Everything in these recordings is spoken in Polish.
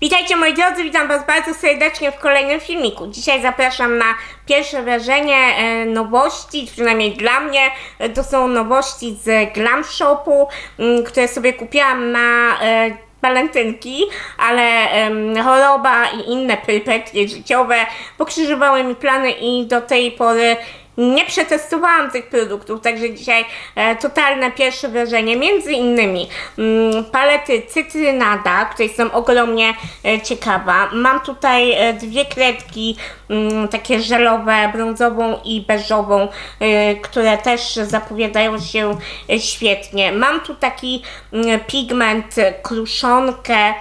Witajcie moi drodzy, witam was bardzo serdecznie w kolejnym filmiku. Dzisiaj zapraszam na pierwsze wrażenie e, nowości, przynajmniej dla mnie. E, to są nowości z Glam Shopu, m, które sobie kupiłam na e, walentynki, ale choroba i inne perypetie życiowe pokrzyżowały mi plany i do tej pory nie przetestowałam tych produktów, także dzisiaj e, totalne pierwsze wrażenie. Między innymi mm, palety Cytrynada, której jestem ogromnie e, ciekawa. Mam tutaj e, dwie kredki, mm, takie żelowe, brązową i beżową, które też zapowiadają się świetnie. Mam tu taki mm, pigment kruszonkę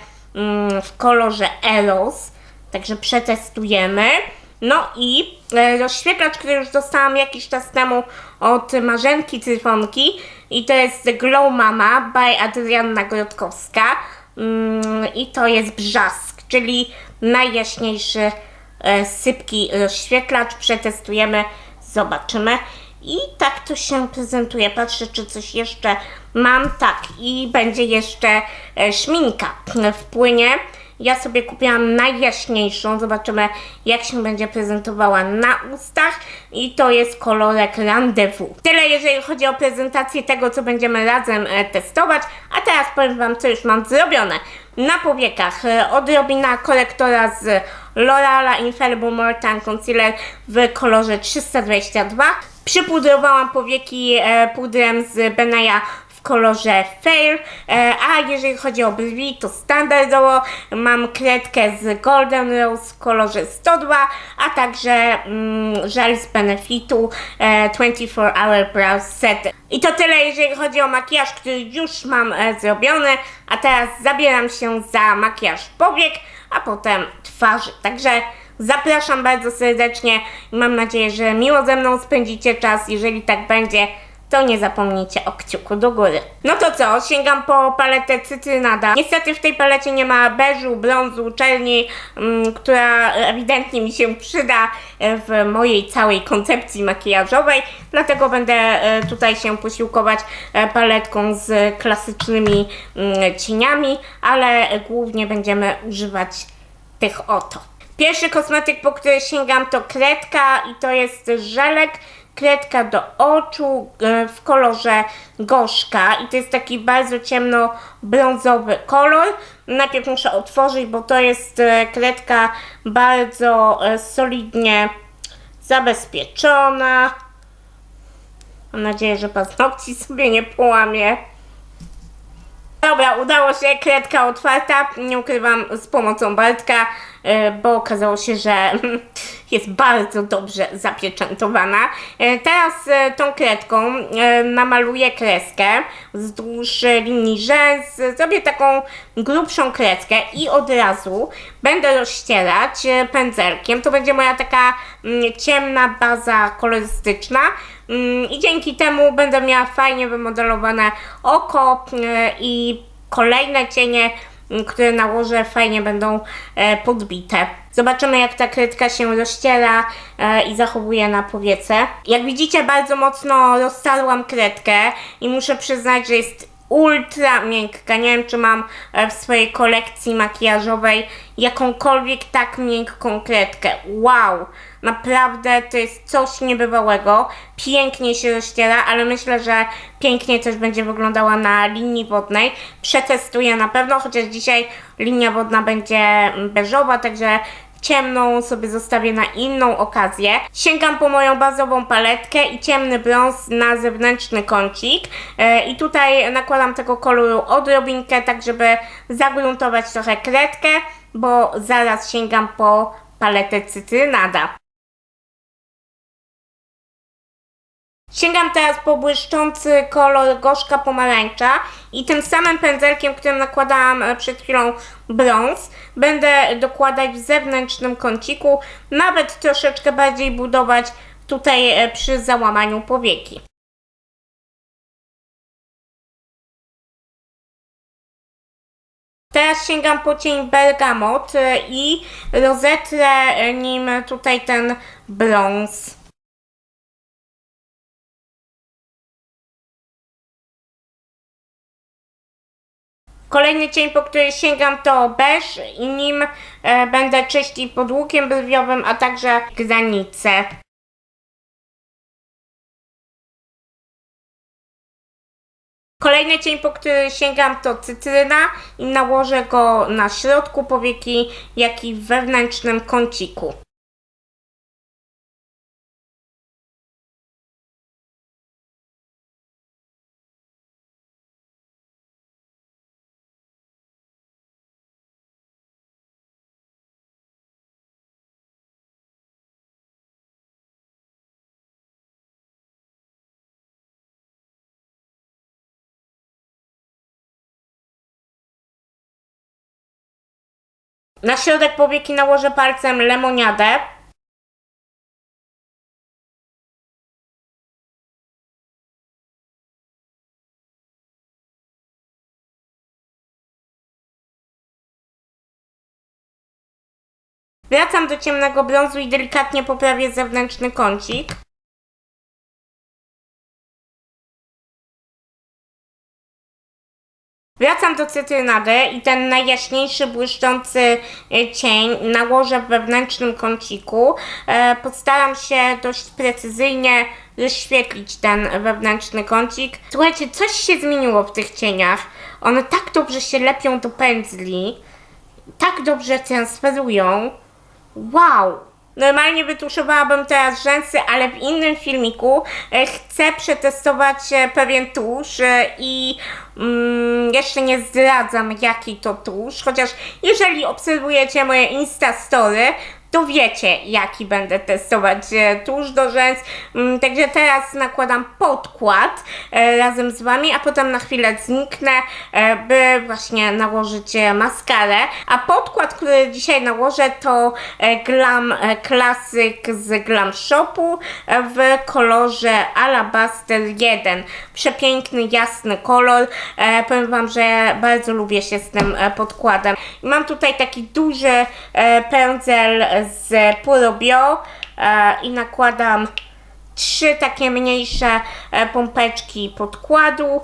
w kolorze Eros, także przetestujemy. No i rozświetlacz, który już dostałam jakiś czas temu od Marzenki Tryfonki i to jest Glow Mama by Adrianna Grodkowska mm, i to jest brzask, czyli najjaśniejszy e, sypki rozświetlacz. Przetestujemy, zobaczymy. I tak to się prezentuje. Patrzę, czy coś jeszcze mam. Tak, i będzie jeszcze e, szminka w płynie. Ja sobie kupiłam najjaśniejszą. Zobaczymy, jak się będzie prezentowała na ustach. I to jest kolorek Rendezvous. Tyle, jeżeli chodzi o prezentację tego, co będziemy razem e, testować. A teraz powiem Wam, co już mam zrobione. Na powiekach e, odrobina korektora z L'Oreal Infallible Mortan Concealer w kolorze 322. Przypudrowałam powieki e, pudrem z Benaya kolorze Fair, e, a jeżeli chodzi o brwi, to standardowo mam kredkę z Golden Rose w kolorze 102, a także mm, żel z Benefitu e, 24 Hour Brow Set. I to tyle, jeżeli chodzi o makijaż, który już mam e, zrobiony, a teraz zabieram się za makijaż powiek, a potem twarzy. Także zapraszam bardzo serdecznie i mam nadzieję, że miło ze mną spędzicie czas. Jeżeli tak będzie, to nie zapomnijcie o kciuku do góry. No to co, sięgam po paletę Cytrynada. Niestety w tej palecie nie ma beżu, brązu, czerni, mm, która ewidentnie mi się przyda e, w mojej całej koncepcji makijażowej, dlatego będę e, tutaj się posiłkować e, paletką z klasycznymi mm, cieniami, ale głównie będziemy używać tych oto. Pierwszy kosmetyk, po który sięgam to kredka i to jest żelek kredka do oczu e, w kolorze gorzka i to jest taki bardzo ciemno-brązowy kolor. Najpierw muszę otworzyć, bo to jest e, kredka bardzo e, solidnie zabezpieczona. Mam nadzieję, że paznokci sobie nie połamie. Dobra, udało się, kredka otwarta, nie ukrywam, z pomocą Bartka, bo okazało się, że jest bardzo dobrze zapieczętowana. E, Teraz e, tą kredką e, namaluję kreskę wzdłuż linii rzęs, zrobię taką grubszą kreskę i od razu będę rozścierać pędzelkiem. To będzie moja taka mm, ciemna baza kolorystyczna. Mm, I dzięki temu będę miała fajnie wymodelowane oko i kolejne cienie, które nałożę, fajnie będą e, podbite. Zobaczymy, jak ta kredka się rozściera e, i zachowuje na powiece. Jak widzicie, bardzo mocno roztarłam kredkę i muszę przyznać, że jest ultra miękka. Nie wiem, czy mam e, w swojej kolekcji makijażowej jakąkolwiek tak miękką kredkę. Wow! Naprawdę to jest coś niebywałego. Pięknie się rozściera, ale myślę, że pięknie też będzie wyglądała na linii wodnej. Przetestuję na pewno, chociaż dzisiaj linia wodna będzie beżowa, także ciemną sobie zostawię na inną okazję. Sięgam po moją bazową paletkę i ciemny brąz na zewnętrzny kącik. E, I tutaj nakładam tego koloru odrobinkę, tak żeby zagruntować trochę kredkę, bo zaraz sięgam po paletę cytrynada. Sięgam teraz po błyszczący kolor gorzka pomarańcza i tym samym pędzelkiem, którym nakładałam e, przed chwilą brąz, będę dokładać w zewnętrznym kąciku, nawet troszeczkę bardziej budować tutaj e, przy załamaniu powieki. Teraz sięgam po cień bergamot e, i rozetrę nim tutaj ten brąz. Kolejny cień, po który sięgam to beż i nim e, będę czyścić pod łukiem brwiowym, a także granice. Kolejny cień, po który sięgam to cytryna i nałożę go na środku powieki, jak i w wewnętrznym kąciku. Na środek powieki nałożę palcem lemoniadę. Wracam do ciemnego brązu i delikatnie poprawię zewnętrzny kącik. Wracam do cytrynady i ten najjaśniejszy, błyszczący e, cień nałożę w wewnętrznym kąciku. E, Postaram się dość precyzyjnie rozświetlić ten wewnętrzny kącik. Słuchajcie, coś się zmieniło w tych cieniach. One tak dobrze się lepią do pędzli, tak dobrze transferują. Wow! Normalnie wytuszowałabym teraz rzęsy, ale w innym filmiku e, chcę przetestować e, pewien tusz e, i mm, jeszcze nie zdradzam jaki to tusz, chociaż jeżeli obserwujecie moje Insta Story, to wiecie jaki będę testować e, tusz do rzęs. Mm, Także teraz nakładam podkład e, razem z Wami, a potem na chwilę zniknę, e, by właśnie nałożyć maskarę. A podkład, który dzisiaj nałożę to Glam Classic z Glam Shopu w kolorze Alabaster 1. Przepiękny, jasny kolor. Powiem Wam, że bardzo lubię się z tym podkładem. Mam tutaj taki duży pędzel z Puro Bio e, i nakładam trzy takie mniejsze e, pompeczki podkładu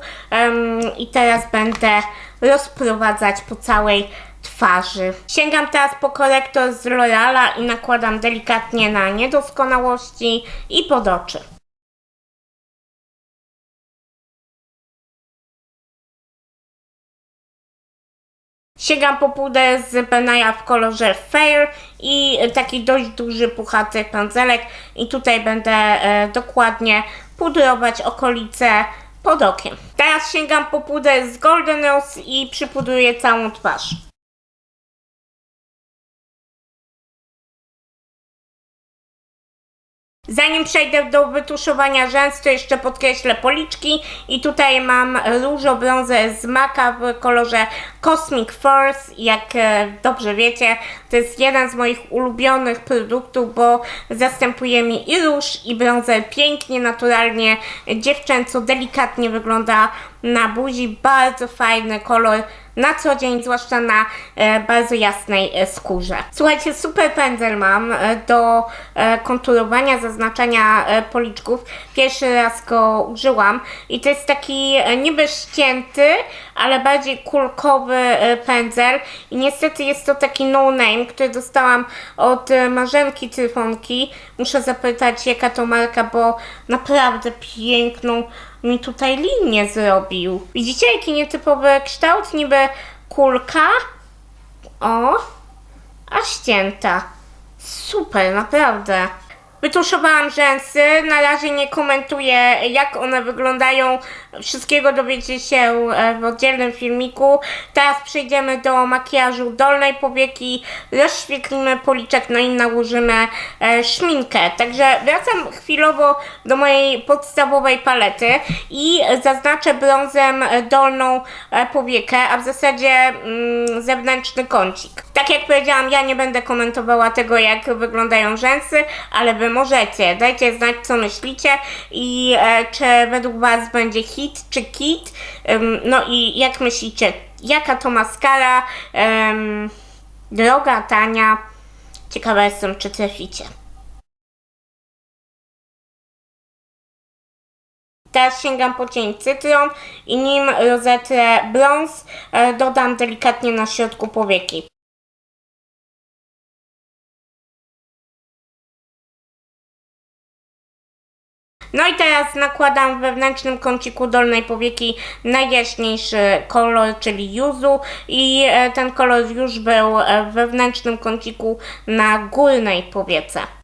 i teraz będę rozprowadzać po całej twarzy. Sięgam teraz po korektor z L'Oreala i nakładam delikatnie na niedoskonałości i pod oczy. Sięgam po puder z Benaya w kolorze Fair i taki dość duży, puchaty pędzelek i tutaj będę e, dokładnie pudrować okolice pod okiem. Teraz sięgam po puder z Golden Rose i przypudruję całą twarz. Zanim przejdę do wytuszowania rzęs, to jeszcze podkreślę policzki. I tutaj mam różo-brązę z Maka w kolorze Cosmic Force. Jak e, dobrze wiecie, to jest jeden z moich ulubionych produktów, bo zastępuje mi i róż i brązę. Pięknie, naturalnie, dziewczęco, delikatnie wygląda na buzi. Bardzo fajny kolor na co dzień, zwłaszcza na e, bardzo jasnej e, skórze. Słuchajcie, super pędzel mam e, do e, konturowania, zaznaczania e, policzków. Pierwszy raz go użyłam i to jest taki e, niby ścięty, ale bardziej kulkowy e, pędzel i niestety jest to taki no name, który dostałam od e, Marzenki Tryfonki. Muszę zapytać jaka to marka, bo naprawdę piękną mi tutaj linię zrobił. Widzicie jaki nietypowy kształt? Niby kulka. O, a ścięta. Super, naprawdę. Wytuszowałam rzęsy, na razie nie komentuję jak one wyglądają. Wszystkiego dowiecie się e, w oddzielnym filmiku. Teraz przejdziemy do makijażu dolnej powieki, rozświetlimy policzek, no i nałożymy e, szminkę. Także wracam chwilowo do mojej podstawowej palety i zaznaczę brązem dolną e, powiekę, a w zasadzie mm, zewnętrzny kącik. Tak jak powiedziałam, ja nie będę komentowała tego, jak wyglądają rzęsy, ale wy możecie. Dajcie znać, co myślicie i czy według Was będzie hit czy kit. No i jak myślicie, jaka to maskara? Droga, tania? Ciekawa jestem, czy traficie. Teraz sięgam po cień cytron i nim rozetrę brąz, e, dodam delikatnie na środku powieki. No i teraz nakładam w wewnętrznym kąciku dolnej powieki najjaśniejszy kolor, czyli yuzu i e, ten kolor już był e, w wewnętrznym kąciku na górnej powiece.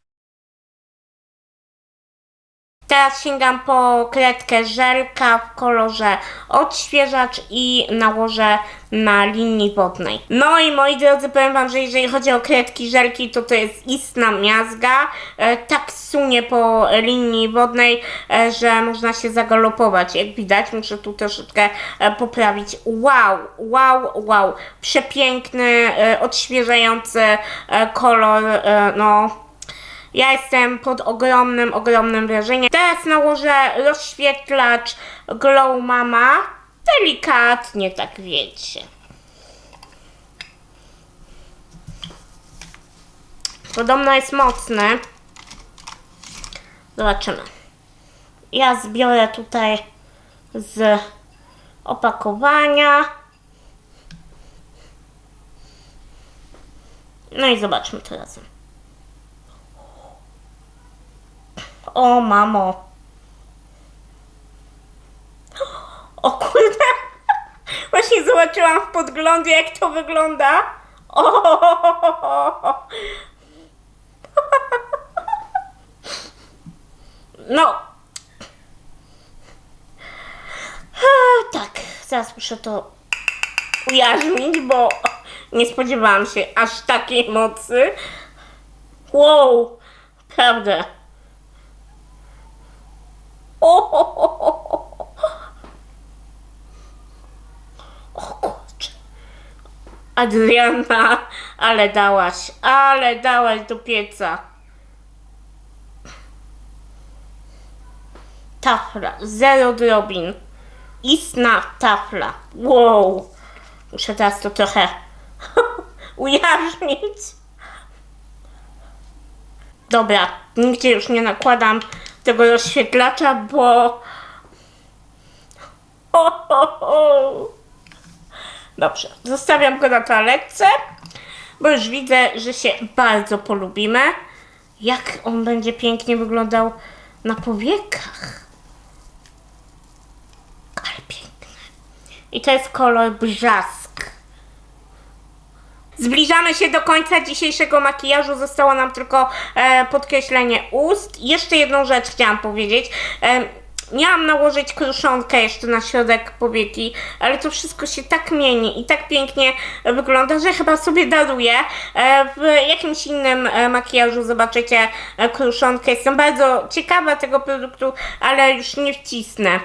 Teraz sięgam po kredkę żelka w kolorze odświeżacz i nałożę na linii wodnej. No i moi drodzy, powiem Wam, że jeżeli chodzi o kredki żelki, to to jest istna miazga. E, tak sunie po linii wodnej, e, że można się zagalopować. Jak widać, muszę tu troszeczkę e, poprawić. Wow, wow, wow. Przepiękny, odświeżający kolor, no ja jestem pod ogromnym, ogromnym wrażeniem. Teraz nałożę rozświetlacz Glow Mama. Delikatnie, tak wiecie. Podobno jest mocny. Zobaczymy. Ja zbiorę tutaj z opakowania. No i zobaczmy to razem. O, mamo. O kurde. Właśnie zobaczyłam w podglądzie, jak to wygląda. O. No. Tak, zaraz muszę to ujarzmić, bo nie spodziewałam się aż takiej mocy. Wow, prawda. O, kurczę. Adriana, ale dałaś, ale dałaś do pieca. Tafla, zero drobin. Istna tafla. Wow. Muszę teraz to trochę ujarzmić. Dobra, nigdzie już nie nakładam tego rozświetlacza, bo... Ho, ho, ho. Dobrze, zostawiam go na toaletce, bo już widzę, że się bardzo polubimy. Jak on będzie pięknie wyglądał na powiekach. Ale piękny. I to jest kolor brzask. Zbliżamy się do końca dzisiejszego makijażu. Zostało nam tylko e, podkreślenie ust. Jeszcze jedną rzecz chciałam powiedzieć. E, miałam nałożyć kruszonkę jeszcze na środek powieki, ale to wszystko się tak mieni i tak pięknie wygląda, że chyba sobie daruję. E, w jakimś innym e, makijażu zobaczycie e, kruszonkę. Jestem bardzo ciekawa tego produktu, ale już nie wcisnę.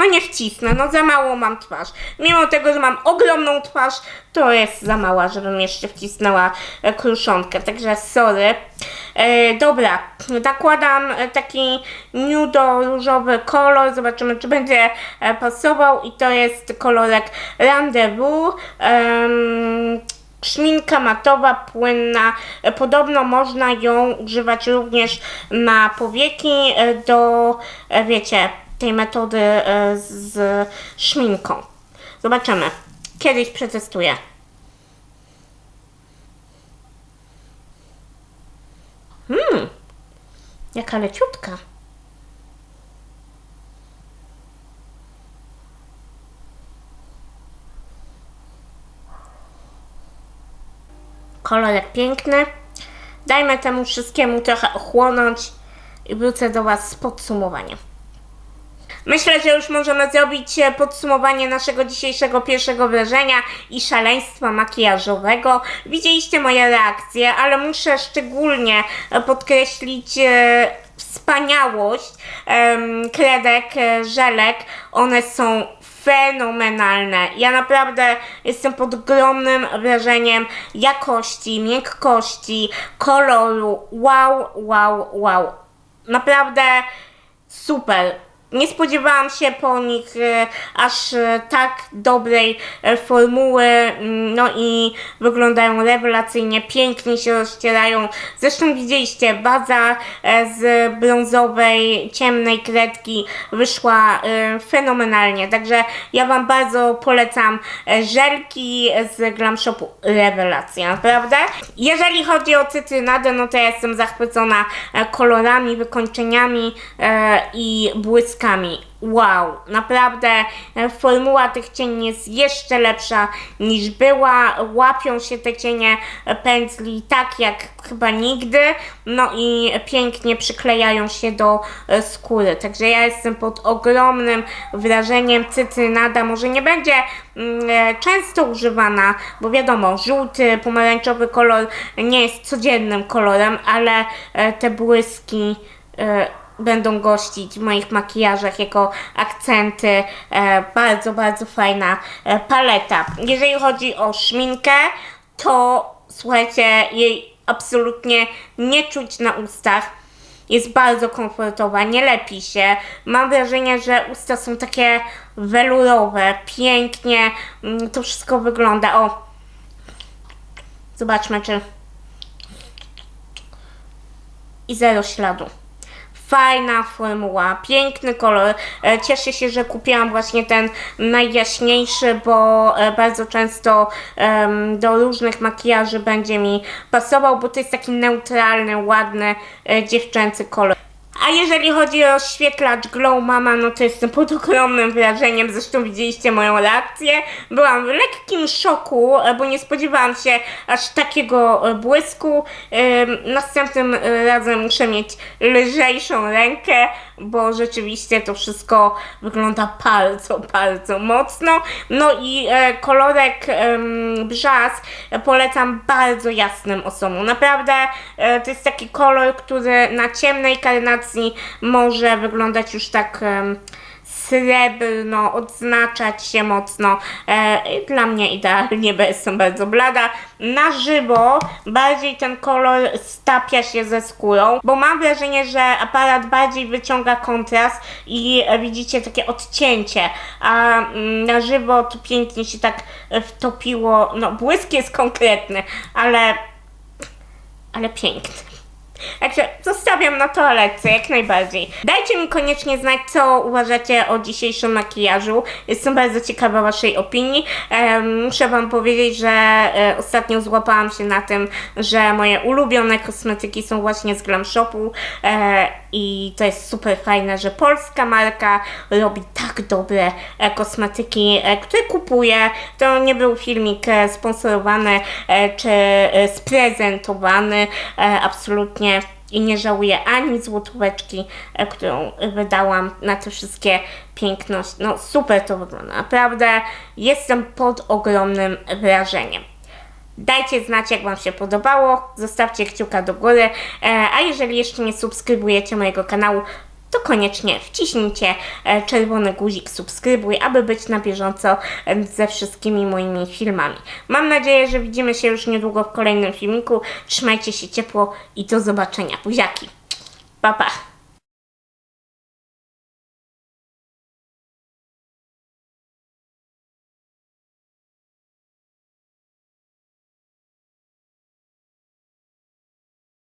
No nie wcisnę, no za małą mam twarz. Mimo tego, że mam ogromną twarz, to jest za mała, żebym jeszcze wcisnęła e, kruszonkę, także sorry. E, dobra, nakładam e, taki nudo-różowy kolor, zobaczymy czy będzie e, pasował i to jest kolorek Rendezvous. Em, Szminka matowa, płynna. Podobno można ją używać również na powieki do, wiecie, tej metody e, z szminką. Zobaczymy. Kiedyś przetestuję. Hmm, jaka leciutka. Kolorek piękny. Dajmy temu wszystkiemu trochę ochłonąć i wrócę do Was z podsumowaniem. Myślę, że już możemy zrobić e, podsumowanie naszego dzisiejszego pierwszego wrażenia i szaleństwa makijażowego. Widzieliście moje reakcje, ale muszę szczególnie e, podkreślić e, wspaniałość kredek, żelek. One są fenomenalne. Ja naprawdę jestem pod ogromnym wrażeniem jakości, miękkości, koloru. Wow, wow, wow. Naprawdę super. Nie spodziewałam się po nich e, aż e, tak dobrej e, formuły, mm, no i wyglądają rewelacyjnie, pięknie się rozcierają. Zresztą widzieliście, baza z brązowej, ciemnej kredki wyszła fenomenalnie, także ja Wam bardzo polecam żelki z Glam Shopu, rewelacja, naprawdę. Jeżeli chodzi o cytrynadę, no to ja jestem zachwycona kolorami, wykończeniami i błyskami. Wow, naprawdę e, formuła tych cieni jest jeszcze lepsza niż była. Łapią się te cienie pędzli tak jak chyba nigdy. No i pięknie przyklejają się do e, skóry. Także ja jestem pod ogromnym wrażeniem. Cytrynada może nie będzie mm, e, często używana, bo wiadomo, żółty, pomarańczowy kolor nie jest codziennym kolorem, ale te błyski będą gościć w moich makijażach jako akcenty. E, bardzo, bardzo fajna e, paleta. Jeżeli chodzi o szminkę, to słuchajcie, jej absolutnie nie czuć na ustach. Jest bardzo komfortowa, nie lepi się. Mam wrażenie, że usta są takie welurowe, pięknie mm, to wszystko wygląda. O, zobaczmy, czy. I zero śladu. Fajna formuła, piękny kolor. E, Cieszę się, że kupiłam właśnie ten najjaśniejszy, bo e, bardzo często do różnych makijaży będzie mi pasował, bo to jest taki neutralny, ładny, e, dziewczęcy kolor. A jeżeli chodzi o świetlacz Glow Mama, no to jestem pod ogromnym wrażeniem. Zresztą widzieliście moją reakcję. Byłam w lekkim szoku, e, bo nie spodziewałam się aż takiego e, błysku. Ym, Następnym e, razem muszę mieć lżejszą rękę, bo rzeczywiście to wszystko wygląda bardzo, bardzo mocno. No i kolorek brzask polecam bardzo jasnym osobom. Naprawdę to jest taki kolor, który na ciemnej może wyglądać już tak srebrno, odznaczać się mocno. E, dla mnie idealnie, bo jestem bardzo blada. Na żywo bardziej ten kolor stapia się ze skórą, bo mam wrażenie, że aparat bardziej wyciąga kontrast i e, widzicie takie odcięcie, a mm, na żywo to pięknie się tak e, wtopiło. No, błysk jest konkretny, ale ale piękny. Także zostawiam na toaletce jak najbardziej. Dajcie mi koniecznie znać, co uważacie o dzisiejszym makijażu. Jestem bardzo ciekawa Waszej opinii. Em, muszę Wam powiedzieć, że e, ostatnio złapałam się na tym, że moje ulubione kosmetyki są właśnie z Glam Shopu e, i to jest super fajne, że polska marka robi tak dobre e, kosmetyki, e, które kupuję. To nie był filmik sponsorowany czy sprezentowany, absolutnie i nie żałuję ani złotóweczki, e, którą wydałam na te wszystkie piękności. No super to wygląda, naprawdę jestem pod ogromnym wrażeniem. Dajcie znać, jak Wam się podobało, zostawcie kciuka do góry, e, a jeżeli jeszcze nie subskrybujecie mojego kanału, to koniecznie wciśnijcie e, czerwony guzik subskrybuj, aby być na bieżąco e, ze wszystkimi moimi filmami. Mam nadzieję, że widzimy się już niedługo w kolejnym filmiku. Trzymajcie się ciepło i do zobaczenia. Buziaki. Pa, pa.